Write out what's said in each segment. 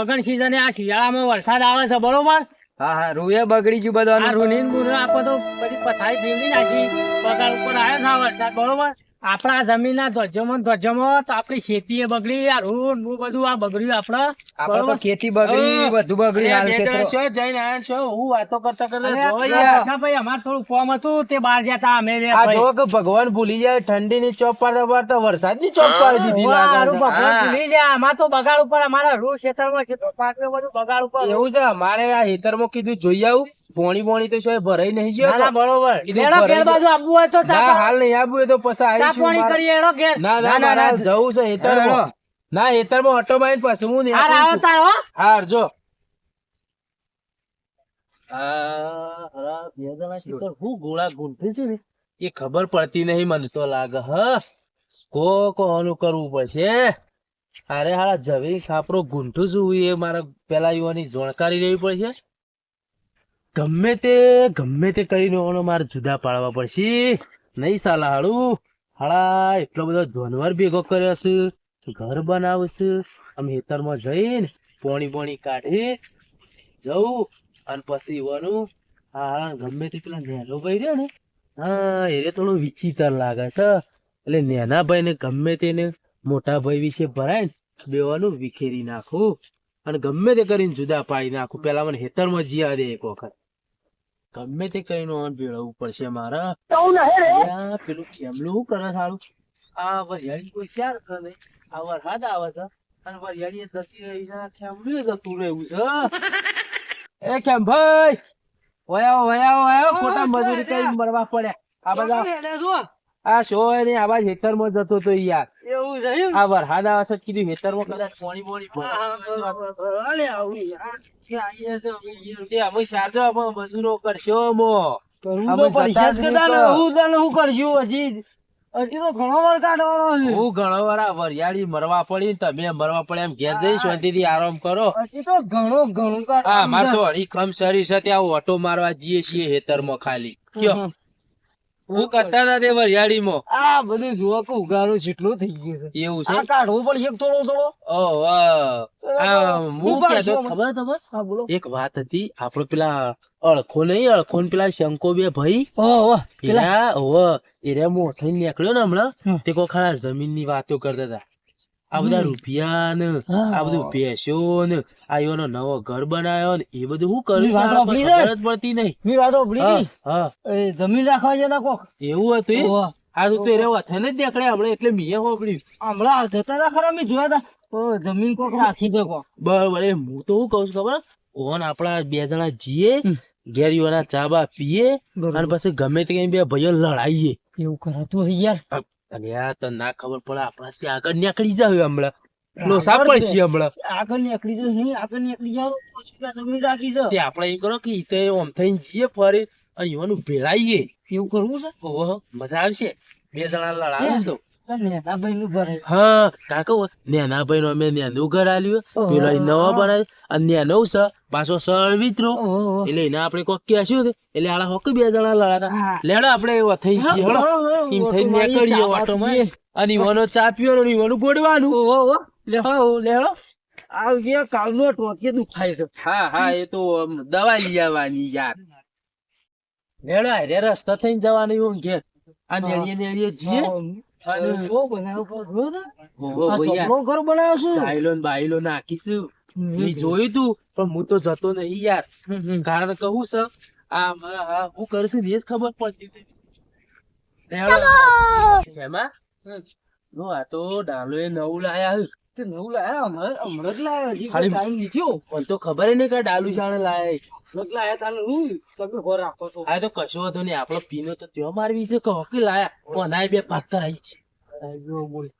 ગગન season આ શિયાળામાં વરસાદ આવે છે બરોબર? હા હા રૂએ બગડી ગયું બધું રૂની આપો તો પછી પથારી ફેરવી નાખી પગાર ઉપર આવ્યો છે વરસાદ બરોબર? આપણા જમીનના ધ્વજમાં ધ્વજમાં તો આપણી ખેતી બગડી આ બધું આ બગડ્યું આપડે ખેતી બગડી હા. બધું બગડી હાલ ખેતરો. ભાઈ અમારે થોડું ફોર્મ હતું તે બહાર જતા અમે આ જો કે ભગવાન ભૂલી જાય ઠંડી ની ચોપ પર તો વરસાદની ચોપ પર દીધી લાગે ભગવાન ભૂલી જાય. અમાર તો બગાડ ઉપર અમારા રૂ કેટલો પાક્યો બધું બગાડ ઉપર એવું છે અમારે આ હેતરમાં કીધું જોઈ આવું. પોણી પોણી તો છે ભરાઈ નહીં ગયો ના, બરોબર. એનો ઘેર બાજુ આવવું હોય તો ના હાલ નહીં એ તો પછી આવી છું પાણી. કરીએ એડો ઘેર ના ના ના, ના, જવું છે હેતર ના હેતર હેતરમાં ઓટો મારીને પછી હું હાર આવો તાર હો. હાર જો. આ હરા બે જણા શીતળ હું ગોળા ગૂંથે છે ને? એ ખબર પડતી નહીં મને તો લાગે હ. કો કોનું કરવું પડશે. અરે હા જવી ખાપરો ગુંઠું છું એ મારા પેલા યુવાની જાણકારી લેવી પડશે. ગમે તે ગમે તે કરીને ઓનો મારે જુદા પાડવા પડશે. નહીં સાલા હાડું હાળા, એટલો બધો જાનવર ભેગો કર્યો છે. ઘર બનાવશે. અમે ખેતરમાં જઈને પોણી પોણી કાઢી જવું અને પછી ઈવાનું હા ગમે તે પેલા નેનો ભાઈ રહ્યો ને. હા એને થોડું વિચિત્ર લાગે છે. એટલે નેના ભાઈ ને ગમે તેને મોટા ભાઈ વિશે ભરાય ને, બેવાનું વિખેરી નાખું. અને ગમે તે કરીને જુદા પાડી નાખું. પેલા મને હેતરમાં જીયા દે એક વખત. ગમે તે કરીને ઓન ભેળવવું પડશે મારા. પેલું કેમલું શું કરે સારું. આ વરિયાળી કોઈ ચાર છે નહીં? આ વરસાદ આવે છે. અને વરિયાળી જતી રહી છે કેમલું જતું રહેવું છે? એ કેમ ભાઈ? વયાઓ વયાઓ વયાઓ ખોટા મજૂરી કરી મરવા પડ્યા. આ બધા આ શો ને આવા ખેતરમાં જતો તો યાર. એવું છે આ વરસાદ આવે છે કીધું ખેતરમાં કદાચ પાણી પાણી અલે આવું અમે સાચો અમે મજૂરો કરશો મો અમે. હું શું કરશું? હજી હજી તો ઘણો વાર કાઢવાનો છે. હું ઘણો વાર આ વરિયાળી મરવા પડી તમે મરવા પડે એમ ઘેર જઈ શાંતિથી આરામ કરો. હજી તો ઘણો ઘણું હા કાઢવાનું માર તો હળી ખમ શરીર છે ત્યાં ઓટો મારવા જઈએ છીએ હેતરમાં ખાલી. કયો. હું કરતા હતા તે વરિયાળીમાં. આ બધું જુઓ કે ઉગાડું જેટલું થઈ ગયું છે. એવું છે? આ કાઢવું પડશે થોડો થોડો. ઓહ હું કહેતો. ખબર તમને? હા બોલો. એક વાત હતી આપડે પેલા અળખો નહીં અળખો ને પેલા શંકો બે ભાઈ. ઓહો પેલા. ઓહ ઓવે મોઠો નીકળ્યો ને હમણાં હમ. તે કોઈ જમીનની વાતો કરતા હતા. આ બધા રૂપિયા ને આ બધું ભેંસો ને આ એનો નવો ઘર બનાવ્યો ને એ બધું શું કર્યું વાત છે? છે? પડતી નહીં. મી વાત ભૂલી હા, એ જમીન રાખવા જતા કોક? એવું હતું આ તો તેરે વથને જ દેખડે હમણે એટલે મીએ હોપડ્યું હમણાં જતા હતા ખરા મેં જોયા હતા ઓ, જમીન કોક રાખી દે કોક. બરાબર એ હું તો શું કહું છું ખબર? ઓન આપણા બે જણા જીએ. ઘેરીઓના ચા બા પીએ અને પછી ગમે તે કઈ બે ભાઈઓ લડાઈએ. એવું કરાતું હોય યાર. અને આ તો ના ખબર પડે આપણા ત્યાં આગળ નીકળી જાવ હમણાં. લો સાંભળ પડશે હમણાં. આગળ નીકળી જાવ નહીં આગળ નીકળી જાવ જમીન રાખી છે તે આપણે એમ કરો કે ઈ ઓમ થઈને જઈએ ફરી અને એવાનું ભેળાઈએ એવું કરવું છે? ઓહો મજા આવશે. બે જણા લડાવે તો. હા કાકા નેના નો અમે નેનું ઘર આલ્યું. પેલો નવો બનાવ્યો. અને નેનો છે પાછો સળ વિતરો. એટલે એને આપણે કોક કહેશું એટલે આડા હોક બે જણા લડાતા. લેડા આપણે એવો થઈ ગયો એમ થઈ નીકળીએ ચા અને ઈવાનો ચા પીવાનો ને ઈવાનું ગોડવાનું ઓહો, ઓહો. લે, હા લેડો કાલનો ટોકે દુખાય છે. હા હા એ તો દવા લઈ આવવાની યાર. લેડા રે રસ્તા થઈને જવાનું એવું ઘેર આ નેળીએ નેળીએ જઈએ. જોયું તું પણ હું તો જતો નહીં યાર. હમ, હમ. કારણ કારણ કહું છે આ હું કરશું ને એ જ ખબર પડતી? જો આ તો ડાલો એ નવું લાયા નવું લાયા? હમણાં જ લાયા હજી ખાલી- ટાઈમ નહીં થયો. મને તો ખબર નહીં કે ડાલુ શાણે લાયા હે. હમણાં જ હું તમે ઘર રાખો છો. આ તો કશો હતો નહીં આપણો પીનો તો ત્યાં મારવી છે કહો કે લાયા? કોનાય બે પાકતા આવી છે. જો બોલ.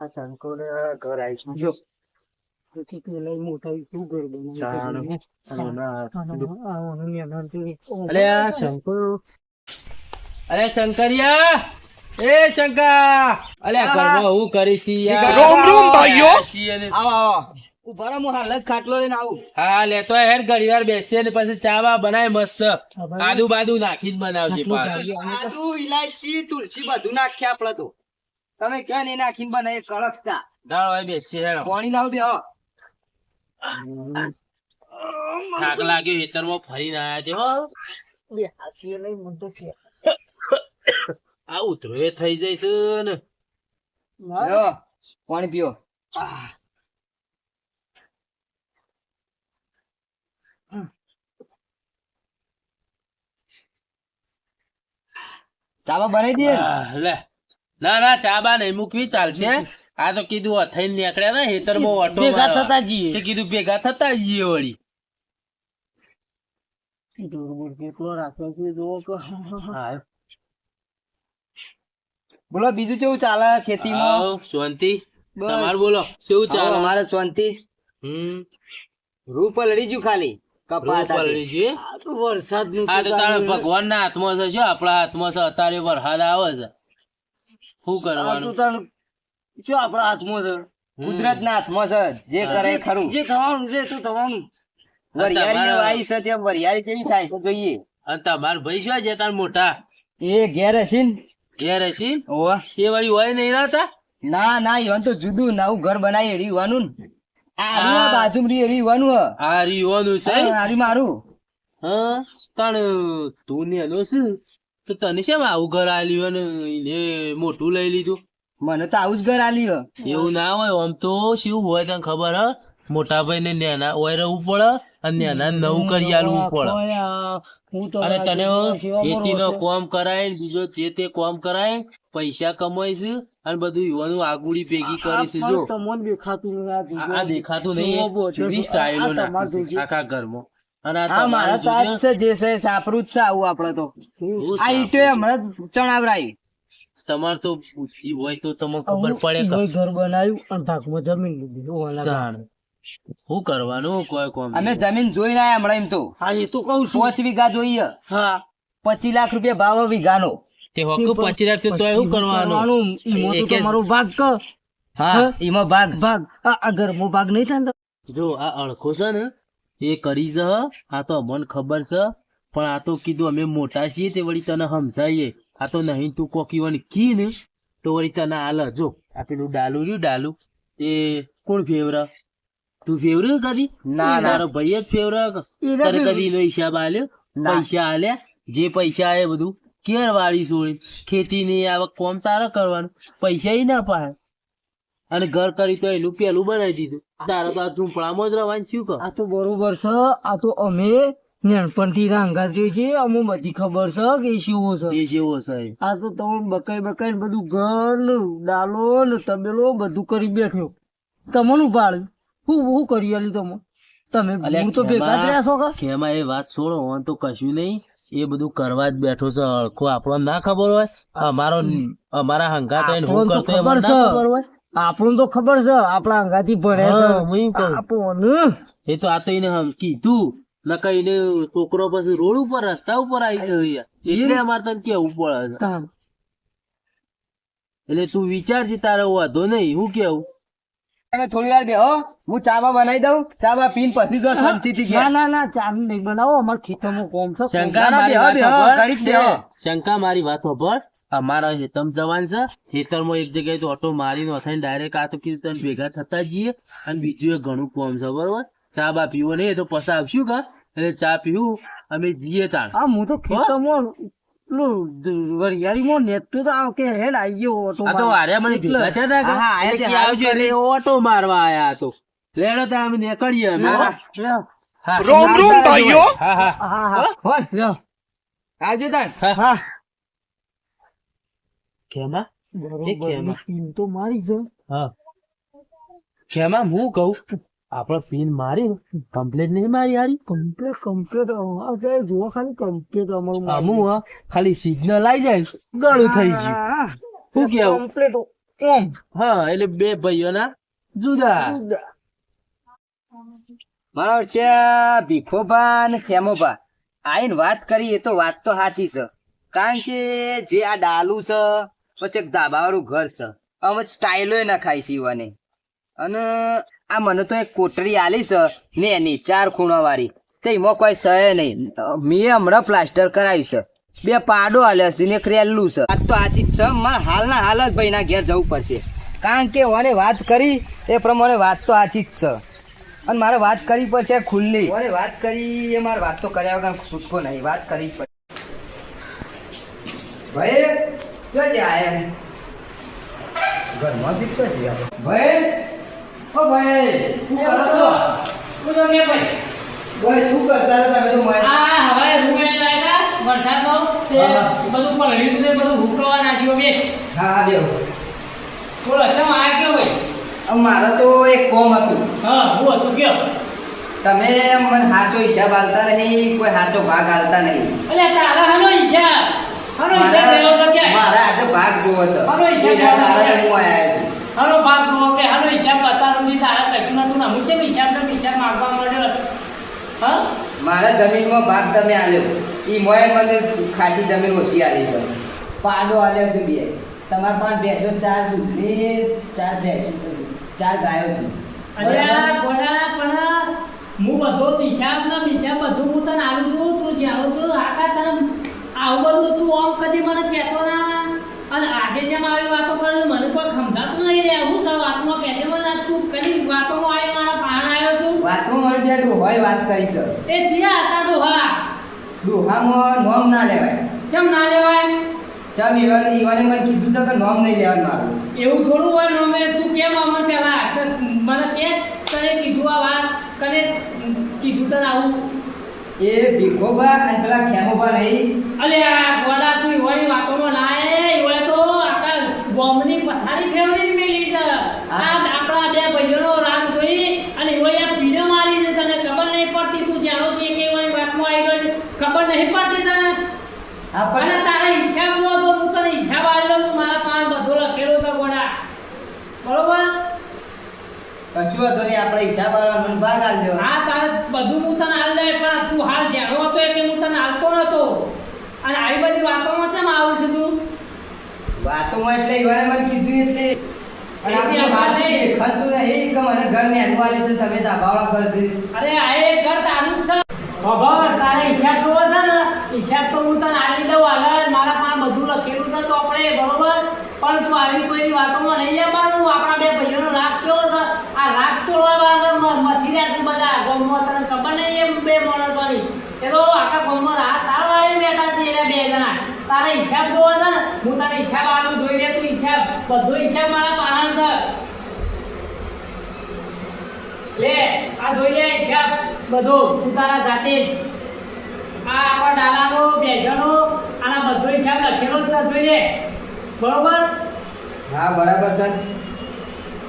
આ શંકર ઘર આવી છે જો. તેથી પેલા મોટા શું ઘર ચાલો. બનાવ્યું અરે શંકર. અરે શંકરિયા! એ શંકા અલ્યા આ ઘરમાં હું કરી છી યાર રોમ રોમ ભાઈઓ. છીએ ને- આવો આવો. ઊભા રહો, હું હાલ જ ખાટલો લઈને આવું. હા લેતો હેડ ઘડી વાર બેસીએ ને પછી ચા બા બનાય મસ્ત. આદુ બાદુ નાખી જ બનાવજે આદુ ઇલાયચી તુલસી બધું નાખીએ આપડે તો. તમે ક્યાં નહીં નાખીને બનાવી કડક ચા. દાળ વાળી બેસી હેડો. પાણી લાવ બે હો. થાક લાગ્યો ખેતરમાં ફરીને આયા છે હો. આ ઉતરો એ થઈ જાય છે ને પાણી પીઓ. ચાબા બનાવી દે લે. ના ના ચાબા નહીં મૂકવી ચાલશે. આ તો કીધું થઈને નીકળ્યા ને ખેતરમાં ઓટો ભેગા થતા જઈએ. તે કીધું ભેગા થતા જઈએ વળી. બોલો બીજું કેવું ચાલે ખેતીમાં? શાંતિ. તમારું બોલો શું ચાલે? અમારે શાંતિ. હમ. રૂપ લડી ગયું ખાલી. ભગવાન ના હાથમાં છે આપણા હાથમાં છે અત્યારે વરસાદ આવે છે. શું કરવાનું? શું આપણા હાથમાં છે? કુદરત ના હાથમાં છે જે કરે ખરું. જે થવાનું છે તો થવાનું. વરિયાળી તમારા- છે ત્યાં વરિયાળી કેવી થાય? છે જોઈએ. અને તમાર ભાઈ શું છે તાર મોટા? એ ઘેર હશે ને ઘેર હશી ઓવા એ વાળી હોય નહીં રહેતા? ના ના ઈવન તો જુદું નવું ઘર બનાવી રહ્યું ને આ આરું આ હા. બાજુ રી એરી આ રીવાનું છે? આરી મારું. હા પણ તું ને લો તો તને શેમ આવું ઘર આલ્યું અને મોટું લઈ લીધું? મને તો આવું જ ઘર આલી એવું ના હોય આમ તો શું હોય તને ખબર હ? મોટા ભાઈ ને નેના ઓય રહેવું પડે અને નેના નવું કરી આલવું પડે. અને તને ખેતી નો કોમ કરાય બીજો જે તે કોમ કરાય પૈસા કમાઈશ અને બધું યુવાનો આગુડી ભેગી જો. તમને દેખાતું નથી. આ દેખાતું નહીં જોવો છો, સ્ટાઈલો છે આખા ઘરમાં. અને આ મારા છે જે છે સાપરું જ છે આવું આપડે તો. આ ઈટો હમણાં ચણાવરાઈ. તમારે તો બુદ્ધિ હોય તો તમને ખબર પડે ઘર બનાવ્યું અને ધાકમાં જમીન લીધી શું કરવાનું કોઈ કોમ અમે જમીન જોઈ ના હમણાં એમ તો. હા એ તો કહું છું. પાંચ વીઘા જોઈએ. હા. પચીસ લાખ રૂપિયા ભાવ વીઘાનો. તે હોકો પચી રાખતો તો એવું કરવાનું? તો તમારો ભાગ ક. હા એમાં ભાગ. ભાગ. આ મો ભાગ નહીં થાય જો આ અળખો છે ને એ કરી જ આ તો અમને ખબર છે. પણ આ તો કીધું અમે મોટા છીએ તે વળી તને સમજાઈએ. આ તો નહીં તું કોકી વન કી ને તો વળી તને હાલ જો. આ પેલું ડાલુ રહ્યું ડાલુ. એ કોણ ફેવર? તું ફેવર કદી? ના, ના. તારો ભાઈ જ ફેવર તારે કદી નો હિસાબ આલ્યો? પૈસા આલ્યા? જે પૈસા આવે બધું? કેર વાળી છોડી ખેતી ની આવક કોમ તારે કરવાનું. પૈસા ના પાડે. અને ઘર કરી તો એનું પેલું બનાવી દીધું. તારે તો આ ઝૂંપડામાં જ રહેવાનું શું કર આ તો બરોબર છે. આ તો અમે નાનપણથી રાંગા જોઈ છે અમુ બધી ખબર છે કે શીવો છે. એ જેવો છે આ તો તમે બકાઈ બકાઈ બધું ઘર ને ડાલો ને તબેલો બધું કરી બેઠ્યો તમને ઉપાડ્યું હું હું કરી આલ્યું તમે? તમે હું તો ભેગા જ રહ્યા છો કે? એમાં એ વાત છોડો હું તો કશું નહીં. એ બધું કરવા જ બેઠો છે અળખો આપણો ના ખબર હોય? અમારો અમારા હંગાત રહીને હું કરતો એ ખબર છે. આપણને તો ખબર છે આપણા અંગાથી ભણ્યા હા, છે. હું એમ કહું. આપણને. એ તો આ તો એને કીધું. નકા એને છોકરો પછી રોડ ઉપર રસ્તા ઉપર આવી ગયો. એટલે અમારે તને કેવું પડે છે? એટલે તું વિચારજે તારે વાંધો નહીં હું કેવું? તમે થોડી વાર બેહો હું ચાબા બનાવી દઉં. ચાબા પીન પછી જો શાંતિથી ના ઘેર. ના ના ચા નહીં બનાવો. અમારે ખેતરમાં કોમ છે શંકા ના, મારી બેહો, બેહો. ઘડીક બેહો. શંકા મારી વાત સાંભળ અમારા હેતમ જવાન છે. ખેતરમાં એક જગ્યાએ તો ઓટો મારીને અથાઈને ડાયરેક્ટ આ તો કીધું તને ભેગા થતા જઈએ. અને બીજું એક ઘણું કોમ છે બરોબર? ચા બા પીવો નહીં એ તો પસાવશું કા? એટલે ચા પીવું અમે જઈએ તાણ. હા હું તો ખેતરમાં પેલું વરિયાળીમાં નેતું તો આવ કે હેડ આઈ ગયો ઓટો આ તો મારવા. મને ભેગા થયા હતા કે? હા, એટલે તે કે હારું આવજો એટલે ઓટો મારવા આયા તો. લેડો તો અમે નીકળીએ અમે. ના, હો. ના. લ્યો. હા. રોમ રોમ ભાઈઓ. હા. હા હા. હા હોય લ્યો. આવજો તાણ હા. હા. ખેમા? બરોબર તો મારી છે હા. હું કહું? આપણે પીન મારી કમ્પ્લેટ નહીં મારી હારી કમ્પ્લીટ કમ્પ્લીટ જુઓ ખાલી કમ્પ્લેટ અમારું અમુ ખાલી સિગ્નલ આવી જાય ગણું થઈ ગયું. શું કેવું કમ્પ્લેટ ઓમ હા એટલે બે ભાઈઓના જુદા. મારો છે ભીખોભા ને ખેમોભા. આઈને વાત કરી એ તો વાત તો સાચી છે. કારણ કે જે આ ડાલુ છે પછી એક ધાબાવાળું ઘર છે. આમ સ્ટાઇલો ના ખાઈ સીવાની અને આ મને તો એક કોટરી આલી છે, ને એની ચાર ખૂણા વાળી તો એમાં કોઈ સહે નહીં. મેં હમણાં પ્લાસ્ટર કરાવ્યું છે. બે પાડો હાલ્યા છે, ને એક છે. આ તો આથી જ છે, મારે હાલના હાલ જ ભાઈના ઘેર જવું પડશે. કારણ કે ઓને વાત કરી, એ પ્રમાણે વાત તો આથી જ છે. અને મારે વાત કરવી પડશે ખુલ્લી. ઓને વાત કરી, એ મારે વાત તો કર્યા વગર છૂટકો નહીં. વાત કરવી પડશે. ભાઈ, ક્યાં જાય ઘરમાં શીખશો છે ભાઈ ઓ ભાઈ શું કરો છો? શું તો કે ભાઈ. ભાઈ શું કરતા હતા તમે તો મારી? આ હવે રૂમે લાગ્યા વરસાદનો. તે બધું હુકવા નાખ્યો બે. હા હા બેહો. બોલો ચમ આ ભાઈ? હવે મારે તો એક કોમ હતું. હા હું હતું કે તમે મને સાચો હિસાબ આલતા નહીં કોઈ સાચો ભાગ આલતા નહીં. એટલે તારા હનો ઈચ્છા હનો તો કે મારા આજે ભાગ જોવો છે. હનો હિસાબ એના હું આયા છું. હનો ભાગ ઓકે કે હનો હિસાબ બતાવો દીધા તારા કશું નતું ના છે? હિસાબ તો હિસાબ માંગવા હતો. હા? મારા જમીનમાં ભાગ તમે આલ્યો. એ મોએ મને ખાસી જમીન ઓછી આલી છે. પાડો આલ્યો છે બે. તમારા પણ ભેંસો ચાર દૂધની ચાર ભેંસો ચાર ગાયો છે. અરે આ? ગોડા પણ હું બધો હિસાબ ના હિસાબ બધું હું તને આલું છું તું આવું છું આખા તને આવું બધું તું આમ કદી મને કહેતો ના. અને આજે જેમ આવી વાતો કરે મને કોઈ સમજાતું નહીં રે. હું તો વાતમાં કહેજે મને તું કદી વાતોમાં આવી મારા પાણ આવ્યો તું વાતમાં મને બે હોય વાત કરી છે. એ જીયા હતા ડોહા. ડોહામાં નોમ ના લેવાય. ચમ ના લેવાય? ચમ ઈવન ઈવને મને કીધું છે કે નોમ નહીં લેવાનું મારું. એવું થોડું હોય નોમે તું કેમ અમર તો મને કે તને કીધું આ વાત કને કીધું તને આવું. એ ભીખોબા અને પેલા ખેમોબા નહીં. અલે આ ગોડા તું હોય વાતોમાં ના ગોમની પથારી ફેરવીને મેલી છે આ આપણા બે ભાઈઓનો રાગ જોઈ અને ઈવાય આ પીડો મારી છે તને ખબર નહીં પડતી તું જાણો છે કે હોય વાતમાં આવી ગયો ખબર નહીં પડતી તને? અને આપણે તારા હિસાબ નો તો હું તને હિસાબ આવી દઉં તું મારા પાન બધો લખેલો છે ગોડા. બરોબર? કશું હતો નહીં આપણે હિસાબ આવવા મને ભાગ દેવા હા તારે બધું હું તને હાલ દે પણ તું હાલ જાણો હતો એટલે હું તને હાલતો નતો. અને આવી બધી વાતોમાં ચમ આવું છું તું? વાતોમાં એટલે ઈવને મને કીધું એટલે. અને આપણું દેખાતું નહીં કે મને ઘર ને અનવાલી છે તમે દાબાવાળા કરશે અરે આ ઘર તારું છે. તારે હિસાબ જોવો છે ને હિસાબ તો હું તને આલી દઉં હાલ મારા પાસે બધું લખેલું છે ચોપડે બરોબર? પણ તું આવી કોઈ વાતોમાં નહીં જવાનું આપણા બે ભાઈઓનો રાગ કેવો છે? આ રાગ તોડવા વાળા મથી રહ્યા છે બધા. ગામમાં તને ખબર નહીં એમ બે માણસોની? એ તો આખા ગામમાં રાત તાળ વાળી બેઠા છે એના બે જણા. તારે હિસાબ જોવો છે હું તને હિસાબ આલું જોઈ લે તું હિસાબ બધો હિસાબ મારા પાહણ છે. લે આ જોઈ લે હિસાબ બધો તું તારા જાતે. આ આપણા ડાલાનો બેજનો આના બધો હિસાબ લખેલો જ જોઈ લે. બરોબર? હા બરાબર છે.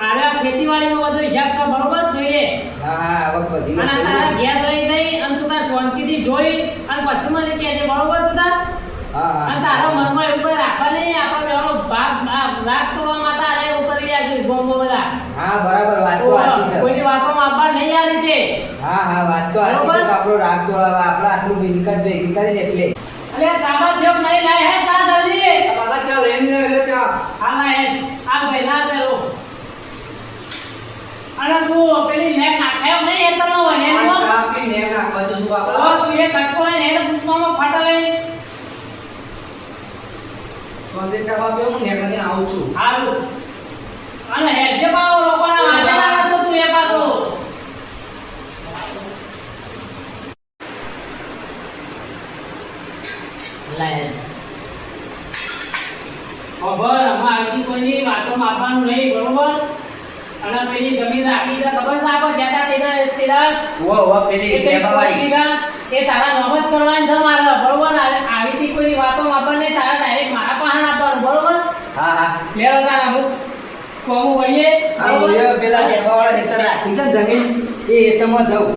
આરે આ ખેતીવાડીનો બધો હિસાબ છે બરોબર? જોઈ લે. હા હા આવક વધી અને તારા ઘેર લઈ જઈ અને તું તાર શાંતિથી જોઈ અને પછી મને કહેજે બરોબર તું તાર? હા. અને તારા મનમાં એવું કંઈ રાખવા નહીં આપણે બેનો ભાગ આ તોડવા માટે આરે એવું કરી રહ્યા છે ગોમો બધા હા બરાબર વાત તો સાચી છે. કોઈની વાતોમાં આપવા નહીં આ રીતે હા હા વાત તો સાચી છે. કે આપણો રાગ તોડાવા આપણે આટલું મિલકત ભેગી કરીને એટલે. અરે સામાન જેમ નહીં લાય હે તા જલ્દી. કાકા ચાલ એને લે ચા. આ લાય આ ભાઈ ના પેલો અને તું પેલી નેક નાખાયો નહીં એ તનો વહે ચા પી ને નાખવા તો શું ઓ તું એ કટકો લઈને એને પૂછવામાં ફાટલે સોંદે સાહેબ આપ્યો હું ને કરીને આવું છું. હારું. અને હેડજે પાડો લોકોના વાંધે ના નતો તું એ લાય ખબર આમાં આવતી કોઈની વાતો માપવાનું નહીં બરોબર? અને પેલી જમીન રાખી છે ખબર છે આપણે જેટા તેના તેના ઓ ઓ પેલી ટેબાવાળી એ તારા નોમ જ કરવાની છે મારા બરોબર? આવી આવીથી કોઈ વાતો આપણને તારા ડાયરેક્ટ મારા પાસે આપવાનું બરોબર હા હા. લેવો તારા અમુક કોમું વળીએ. આ બોલ્યો પેલા ટેબાવાળા ખેતર રાખી છે જમીન એ એતમાં જાઉં